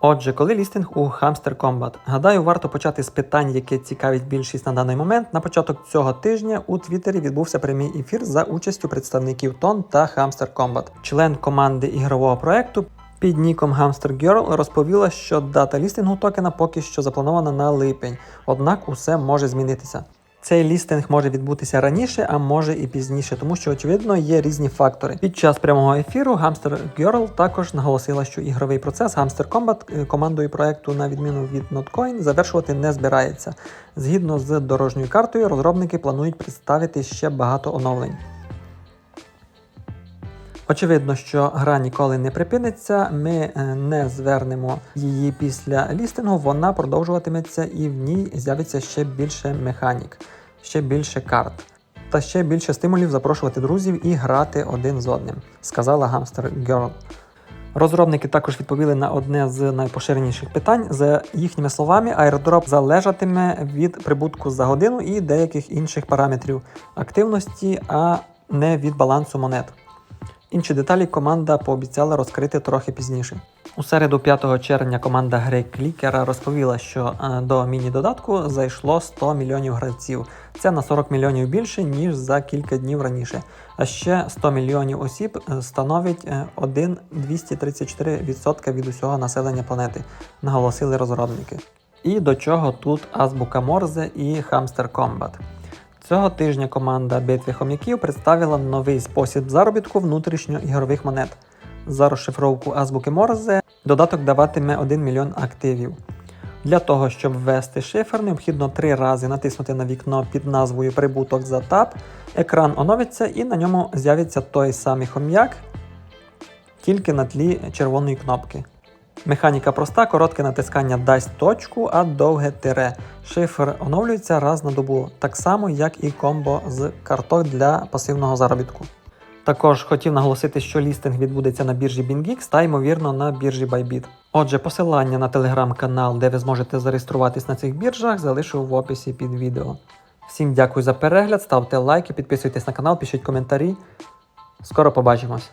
Отже, коли лістинг у Hamster Combat? Гадаю, варто почати з питань, яке цікавить більшість на даний момент. На початок цього тижня у Твіттері відбувся прямий ефір за участю представників Тон та Hamster Combat. Член команди ігрового проекту під ніком Hamster Girl розповіла, що дата лістингу токена поки що запланована на липень, однак усе може змінитися. Цей лістинг може відбутися раніше, а може і пізніше, тому що очевидно є різні фактори. Під час прямого ефіру Hamster Girl також наголосила, що ігровий процес Hamster Combat е, командою проекту, на відміну від Notcoin, завершувати не збирається. Згідно з дорожньою картою, розробники планують представити ще багато оновлень. Очевидно, що гра ніколи не припиниться. Ми е, не звернемо її після лістингу. Вона продовжуватиметься і в ній з'явиться ще більше механік, ще більше карт. Та ще більше стимулів запрошувати друзів і грати один з одним, сказала Гамстер Girl. Розробники також відповіли на одне з найпоширеніших питань. За їхніми словами, аеродроп залежатиме від прибутку за годину і деяких інших параметрів активності, а не від балансу монет. Інші деталі команда пообіцяла розкрити трохи пізніше. У середу 5 червня команда гри Клікера розповіла, що е, до міні-додатку зайшло 100 мільйонів гравців. Це на 40 мільйонів більше, ніж за кілька днів раніше. А ще 100 мільйонів осіб е, становить е, 1,234% від усього населення планети, наголосили розробники. І до чого тут азбука Морзе і Hamster Combat. Цього тижня команда битви хом'яків представила новий спосіб заробітку внутрішньоігрових монет. За розшифровку азбуки Морзе додаток даватиме 1 мільйон активів. Для того, щоб ввести шифр, необхідно три рази натиснути на вікно під назвою Прибуток за тап, екран оновиться і на ньому з'явиться той самий хом'як, тільки на тлі червоної кнопки. Механіка проста, коротке натискання дасть точку, а довге тире. Шифр оновлюється раз на добу, так само як і комбо з карток для пасивного заробітку. Також хотів наголосити, що лістинг відбудеться на біржі BingX та ймовірно на біржі Bybit. Отже, посилання на телеграм-канал, де ви зможете зареєструватись на цих біржах, залишу в описі під відео. Всім дякую за перегляд, ставте лайки, підписуйтесь на канал, пишіть коментарі. Скоро побачимось!